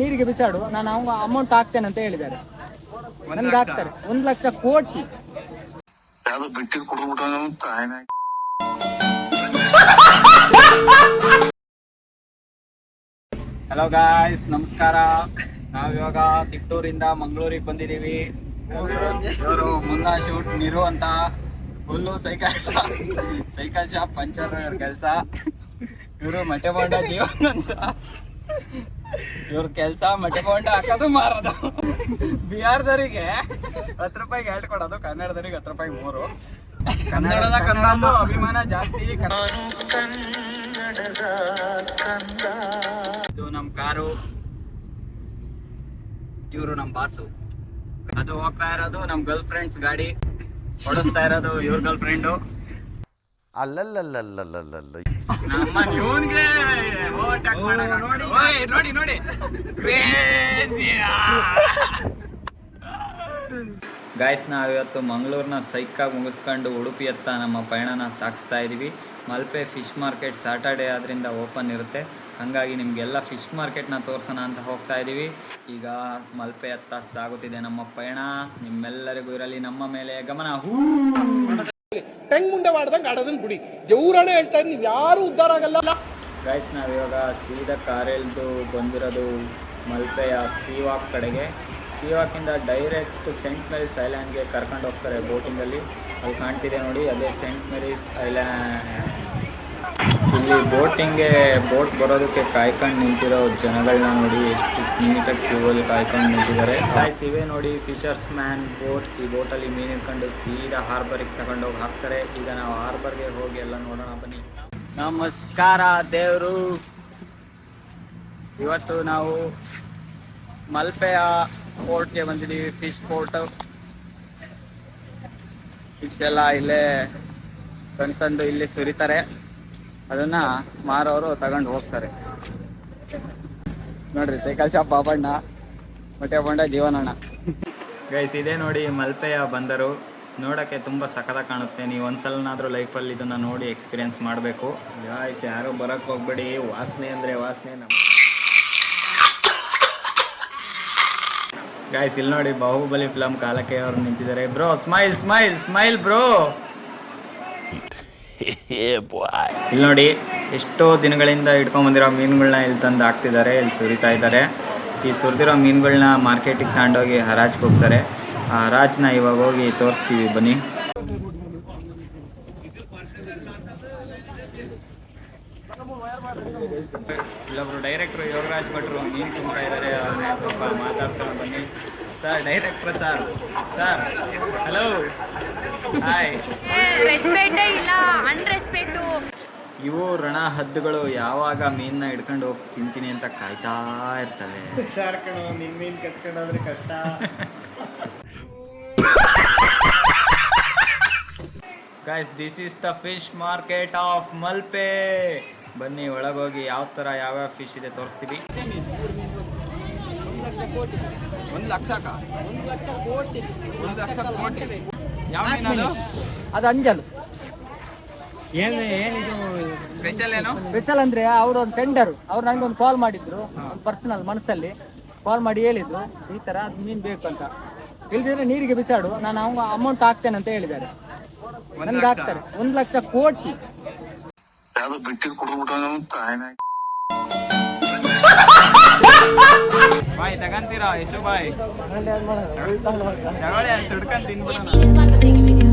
ನೀರಿಗೆ ಬಿಸಾಡು ನಾನು ಅವ ಅಮೌಂಟ್ ಹಾಕ್ತೇನೆ ಅಂತ ಹೇಳಿದ್ದಾರೆ. ನನ್ಗೆ ಹಾಕ್ತಾರೆ. ಒಂದ್ ಲಕ್ಷ ಕೋಟಿ. ಯಾವ್ದೋ ಹಲೋ ಗಾಯ್ಸ್ ನಮಸ್ಕಾರ. ನಾವಿವಾಗ ತಿಟ್ಟೂರಿಂದ ಮಂಗಳೂರಿಗೆ ಬಂದಿದೀವಿ ಇವರು ಮುನ್ನ ಶೂಟ್ ನಿರು ಅಂತ. Full cycle cycle shop puncture ಕೆಲಸ. ಇವರು ಮಟೆ ಬಂಡ ಜೀವನ್ ಅಂತ. ಇವ್ರ ಕೆಲಸ ಮಟ್ಕೊಂಡು ಹಾಕೋದು ಮಾರೋದು. ಬಿಹಾರದವರಿಗೆ ಹತ್ತು ರೂಪಾಯಿಗೆ ಎರಡು ಕೊಡೋದು ಕನ್ನಡದವರಿಗೆ ಹತ್ತು ರೂಪಾಯಿ ಮೂರು. ಕನ್ನಡದ ಕನ್ನಡ. ಅಭಿಮಾನ ಜಾಸ್ತಿ ಇದು ನಮ್ ಕಾರು. ಇವರು ನಮ್ ಬಾಸು. ಅದು ಹೋಗ್ತಾ ಇರೋದು ನಮ್ ಗರ್ಲ್ ಫ್ರೆಂಡ್ಸ್ ಗಾಡಿ. ಓಡಿಸ್ತಾ ಇರೋದು ಇವ್ರ ಗರ್ಲ್ ಫ್ರೆಂಡು ಅಲ್ಲಲ್ಲಲ್ಲಲ್ಲಲ್ಲಲ್ಲ ನಮ್ಮ ಇವನ್ಗೆ ಮಾಡಕ್ ನೋಡಿ. ನೋಡಿ ನೋಡಿ. ಗಾಯ್ಸ್ ನಾವಿವತ್ತು ಮಂಗಳೂರಿನ ಸೈಕಾಗಿ ಮುಗಿಸ್ಕೊಂಡು ಉಡುಪಿಯತ್ತ ನಮ್ಮ ಪಯಣನ ಸಾಗಿಸ್ತಾ ಇದ್ದೀವಿ ಮಲ್ಪೆ ಫಿಶ್ ಮಾರ್ಕೆಟ್ ಸ್ಯಾಟರ್ಡೇ ಆದ್ರಿಂದ ಓಪನ್ ಇರುತ್ತೆ. ಹಾಗಾಗಿ ನಿಮಗೆಲ್ಲ ಫಿಶ್ ಮಾರ್ಕೆಟ್ನ ತೋರ್ಸೋಣ ಅಂತ ಹೋಗ್ತಾ ಇದ್ದೀವಿ ಈಗ ಮಲ್ಪೆ ಹತ್ತ ಸಾಗುತ್ತಿದೆ ನಮ್ಮ ಪಯಣ. ನಿಮ್ಮೆಲ್ಲರಿಗೂ ಇರಲಿ ನಮ್ಮ ಮೇಲೆ ಗಮನ. ಹೂ! ಟೆಂಗ್ ಮುಂಡೆ ಮಾಡ್ದಂಗೆ ಆಡೋದನ್ನ ಬಿಡಿ. ದೇವ್ರಾಣೆ ಹೇಳ್ತಾ ಇದ್ದೀನಿ ನೀವು ಯಾರು ಉದ್ಧಾರ ಆಗಲ್ಲ. ಗೈಸ್ ನಾವಿವಾಗ ಸೀದಾ ಕಾರೆಲ್ದು ಬಂದಿರೋದು ಮಲ್ಪೆಯ ಸೀವಾಕ್ ಕಡೆಗೆ. ಸೀವಾಕಿಂದ ಡೈರೆಕ್ಟ್ ಸೆಂಟ್ ಮೇರೀಸ್ ಐಲ್ಯಾಂಡ್ಗೆ ಕರ್ಕೊಂಡು ಹೋಗ್ತಾರೆ ಬೋಟಿಂಗಲ್ಲಿ ಅಲ್ಲಿ. ಕಾಣ್ತಿದೆ ನೋಡಿ, ಅದೇ ಸೆಂಟ್ ಮೇರೀಸ್ ಐಲ್ಯಾಂಡ್ ಇಲ್ಲಿ ಬೋಟಿಂಗ್ಗೆ ಬೋಟ್ ಬರೋದಕ್ಕೆ ಕಾಯ್ಕೊಂಡು ನಿಂತಿರೋ ಜನಗಳನ್ನ ನೋಡಿ, ಎಷ್ಟು ನೀಟಾಗಿ ಕ್ಯೂವಲ್ಲಿ ಕಾಯ್ಕೊಂಡು ನಿಂತಿದ್ದಾರೆ. ಗೈಸ್ ಇವೇ ನೋಡಿ ಫಿಶರ್ಸ್ ಮ್ಯಾನ್ ಬೋಟ್ ಈ ಬೋಟಲ್ಲಿ ಮೀನು ಹಿಡ್ಕೊಂಡು ಸೀದಾ ಹಾರ್ಬರಿಗೆ ತಗೊಂಡೋಗಿ ಹಾಕ್ತಾರೆ. ಈಗ ನಾವು ಹಾರ್ಬರ್ಗೆ ಹೋಗಿ ಎಲ್ಲ ನೋಡೋಣ ಬನ್ನಿ. ನಮಸ್ಕಾರ ದೇವರು. ಇವತ್ತು ನಾವು ಮಲ್ಪೆಯ ಪೋರ್ಟ್ಗೆ ಬಂದಿದ್ದೀವಿ, ಫಿಶ್ ಪೋರ್ಟ್ ಫಿಶ್ ಎಲ್ಲ ಇಲ್ಲೇ ತಂದು ಇಲ್ಲಿ ಸುರಿತಾರೆ. ಅದನ್ನ ಮಾರೋರು ತಗೊಂಡು ಹೋಗ್ತಾರೆ. ನೋಡ್ರಿ, ಸೈಕಲ್ ಶಾಪ್ ಬಾಬಣ್ಣ ಮೊಟ್ಟೆ ಬಂಡ ಜೀವನಣ್ಣ ಗೈಸ್ ಇದೆ ನೋಡಿ ಮಲ್ಪೆಯ ಬಂದರು. ನೋಡೋಕ್ಕೆ ತುಂಬ ಸಖದ ಕಾಣುತ್ತೆ. ನೀವು ಒಂದ್ಸಲನಾದರೂ ಲೈಫಲ್ಲಿ ಇದನ್ನ ನೋಡಿ ಎಕ್ಸ್ಪೀರಿಯನ್ಸ್ ಮಾಡಬೇಕು. ಗಾಯ್ಸ್ ಯಾರೂ ಬರೋಕ್ಕೆ ಹೋಗ್ಬೇಡಿ. ವಾಸನೆ ಅಂದ್ರೆ ವಾಸನೆ ನಮ್ಮ ಗಾಯ್ಸ್ ಇಲ್ಲಿ ನೋಡಿ ಬಾಹುಬಲಿ ಫಿಲಮ್ ಕಾಲಕ್ಕೆ ಅವರು ನಿಂತಿದ್ದಾರೆ. Bro smile smile smile bro ಇಲ್ಲಿ ನೋಡಿ ಎಷ್ಟೋ ದಿನಗಳಿಂದ ಇಟ್ಕೊಂಬಂದಿರೋ ಮೀನುಗಳನ್ನ ಇಲ್ಲಿ ತಂದು ಹಾಕ್ತಿದ್ದಾರೆ. ಇಲ್ಲಿ ಸುರಿತಾ ಇದ್ದಾರೆ. ಈ ಸುರಿದಿರೋ ಮೀನುಗಳನ್ನ ಮಾರ್ಕೆಟಿಗೆ ತಗೊಂಡೋಗಿ ಹರಾಜ್ಗೆ ಹೋಗ್ತಾರೆ. ಆ ಹರಾಜ್ನ ಇವಾಗ ಹೋಗಿ ತೋರಿಸ್ತೀವಿ ಬನ್ನಿ. ಇಲ್ಲೊಬ್ರು ಡೈರೆಕ್ಟ್ರು ಯೋಗರಾಜ್ ಭಟ್ರು ಮೀನು ತುಂಬ್ತಾ ಇದ್ದಾರೆ ಅವ್ರನ್ನ ಸ್ವಲ್ಪ ಮಾತಾಡ್ಸೋಣ ಬನ್ನಿ. Sir director sir sir hello hi ರೆಸ್ಪೆಕ್ಟೇ ಇಲ್ಲ ಅನ್ರೆಸ್ಪೆಕ್ಟು ಇವು ರಣ ಹದ್ದುಗಳು ಯಾವಾಗ ಮೀನ್ನ ಹಿಡ್ಕೊಂಡು ಹೋಗಿ ತಿಂತೀನಿ ಅಂತ ಕಾಯ್ತಾ ಇರ್ತವೆ. ಕಷ್ಟ. Guys this is the fish market of Malpe ಬನ್ನಿ ಒಳಗೋಗಿ ಯಾವ ಥರ ಯಾವ್ಯಾವ ಫಿಶ್ ಇದೆ ತೋರಿಸ್ತೀವಿ. ಒಂದು ಲಕ್ಷ ಒಂದು ಲಕ್ಷ ಕೋಟಿ. ಒಂದು ಲಕ್ಷ ಕೋಟಿ. ಯಾವ ಮೀನದು ಅದು? ಅಂಜಲ್. ಏನ್ ಏನಿದು? ಸ್ಪೆಷಲ್ ಏನು? ಸ್ಪೆಷಲ್ ಅಂದ್ರೆ ಅವರು ಒಂದು ಟೆಂಡರ್ ಅವ್ರು ನನಗೆ ಒಂದು ಕಾಲ್ ಮಾಡಿದ್ರು ಪರ್ಸನಲ್ ಮನಸ್ಸಲ್ಲಿ. ಕಾಲ್ ಮಾಡಿ ಹೇಳಿದ್ರು ಈ ತರ ಅದು ಮೀನ್ ಬೇಕು ಅಂತ. ಇಲ್ದಿದ್ರೆ ನೀರಿಗೆ ಬಿಸಾಡು ನಾನು ಅಮೌಂಟ್ ಹಾಕ್ತೇನೆ ಅಂತ ಹೇಳಿದ್ದಾರೆ. ನನ್ಗೆ ಹಾಕ್ತಾರೆ. ಒಂದು ಲಕ್ಷ ಕೋಟಿ. ಯಾವ್ದೋ ಅಂತ ಆಯ್ನ ಬಾಯ್ ತಗಂತೀರಾ ಯಶು ಬಾಯ್? ತಗೊಳ್ಳಿ ಸುಡ್ಕೊಂಡ್ ತಿನ್ಬಿಡೋಣ.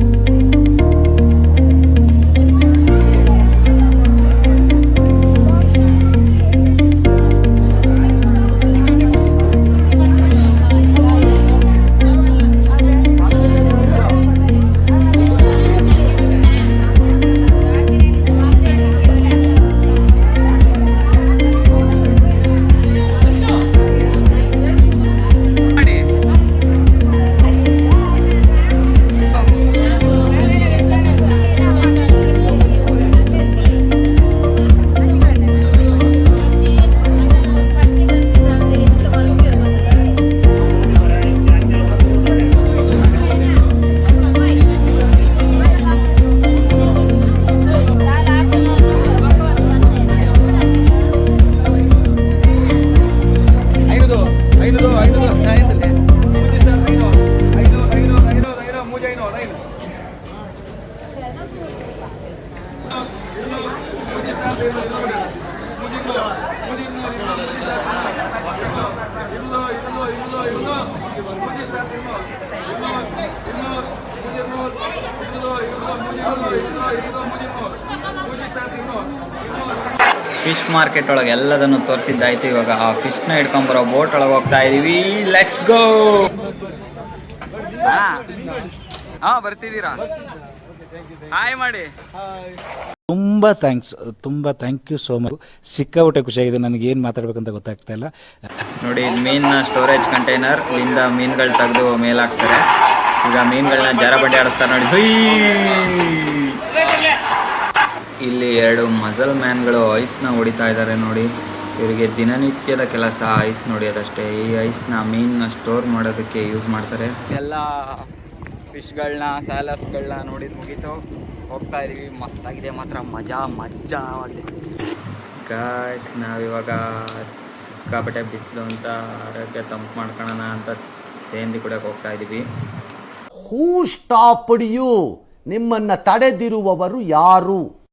ಫಿಶ್ ಮಾರ್ಕೆಟ್ ಒಳಗೆ ಎಲ್ಲದನ್ನು ತೋರಿಸಿದ್ದಾಯ್ತು. ಇವಾಗ ಆ ಫಿಶ್ನ ಹಿಡ್ಕೊಂಡ್ ಬರೋ ಬೋಟ್ ಒಳಗೆ ಹೋಗ್ತಾ ಇದೀವಿ. ಲೆಟ್ಸ್ ಗೋ ಹಾ ಬರ್ತಿದ್ದೀರಾ? ಹಾಯ್ ಮಾಡಿ ತುಂಬ ಥ್ಯಾಂಕ್ಸ್ ತುಂಬ ಥ್ಯಾಂಕ್ ಯು ಸೋ ಮಚ್ ಸಿಕ್ಕಾಪಟ್ಟೆ ಖುಷಿಯಾಗಿದೆ. ನನಗೆ ಏನು ಮಾತಾಡ್ಬೇಕಂತ ಗೊತ್ತಾಗ್ತಾ ಇಲ್ಲ. ನೋಡಿ ಇದು ಮೀನಿನ ಸ್ಟೋರೇಜ್ ಕಂಟೈನರ್ ಇಲ್ಲಿಂದ ಮೀನುಗಳು ತೆಗೆದು ಮೇಲಾಕ್ತಾರೆ ಈಗ ಮೀನುಗಳನ್ನ ಜರ ಬಡ್ಡಿ ಆಡಿಸ್ತಾರೆ ನೋಡಿ. ಸುಯ್ ಇಲ್ಲಿ ಎರಡು ಮಜಲ್ ಮ್ಯಾನ್ಗಳು ಐಸ್ನ ಹೊಡಿತಾ ಇದ್ದಾರೆ ನೋಡಿ. ಇವರಿಗೆ ದಿನನಿತ್ಯದ ಕೆಲಸ ಐಸ್ ನೋಡಿಯೋದಷ್ಟೇ ಈ ಐಸ್ನ ಮೀನನ್ನ ಸ್ಟೋರ್ ಮಾಡೋದಕ್ಕೆ ಯೂಸ್ ಮಾಡ್ತಾರೆ. ಎಲ್ಲ ಫಿಶ್ಗಳನ್ನ ಸ್ಯಾಲಸ್ಗಳನ್ನ ನೋಡಿದ್ದು ಮುಗೀತು. ಹೋಗ್ತಾ ಇದೀವಿ. ಮಸ್ತಾಗಿದೆ ಮಾತ್ರ. ಮಜಾ ಆಗಿದೆ. ಗಾಯ್ಸ್ ನಾವಿವಾಗ ಸಿಕ್ಕಾಪಟ್ಟೆ ಬಿಸಿಲು ಅಂತ, ಆರೋಗ್ಯ ತಂಪು ಮಾಡ್ಕೊಳ್ಳೋಣ ಅಂತ ಸೇಂದಿ ಕೂಡ ಹೋಗ್ತಾ ಇದೀವಿ. ಹೂ ಸ್ಟಾಪ್ ಯು ನಿಮ್ಮನ್ನ ತಡೆದಿರುವವರು ಯಾರು?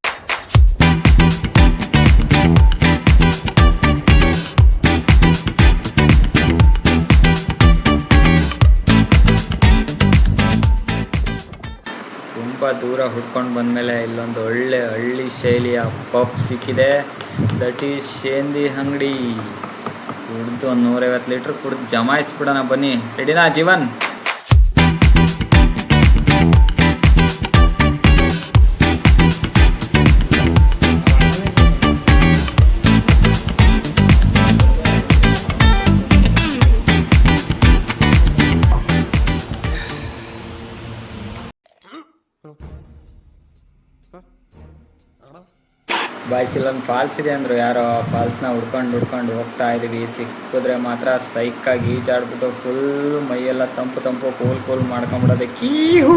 ದೂರ ಹುಡ್ಕೊಂಡು ಬಂದಮೇಲೆ ಇಲ್ಲೊಂದು ಒಳ್ಳೆ ಹಳ್ಳಿ ಶೈಲಿಯ ಪಪ್ ಸಿಕ್ಕಿದೆ. ದಟ್ ಈಸ್ ಶೇಂದಿ ಅಂಗಡಿ. ಕುಡ್ದು ಒಂದು ನೂರೈವತ್ತು ಲೀಟ್ರ್ ಕುಡ್ದು ಜಮಾಯಿಸ್ಬಿಡೋಣ ಬನ್ನಿ. ರೆಡಿನಾ ಜೀವನ್? ಬಾಯ್ಸ್ ಇಲ್ಲೊಂದು ಫಾಲ್ಸ್ ಇದೆ ಅಂದರು ಯಾರೋ ಫಾಲ್ಸ್ನ ಹುಡ್ಕೊಂಡು ಹುಡ್ಕೊಂಡು ಹೋಗ್ತಾ ಇದ್ವಿ. ಸಿಕ್ಕಿದ್ರೆ ಮಾತ್ರ ಸೈಕಾಗಿ ಈಜಾಡ್ಬಿಟ್ಟು ಫುಲ್ ಮೈಯೆಲ್ಲ ತಂಪು ತಂಪು ಕೋಲ್ ಕೂಲ್ ಮಾಡ್ಕೊಂಬಿಡೋದೆ. ಕೀಹೂ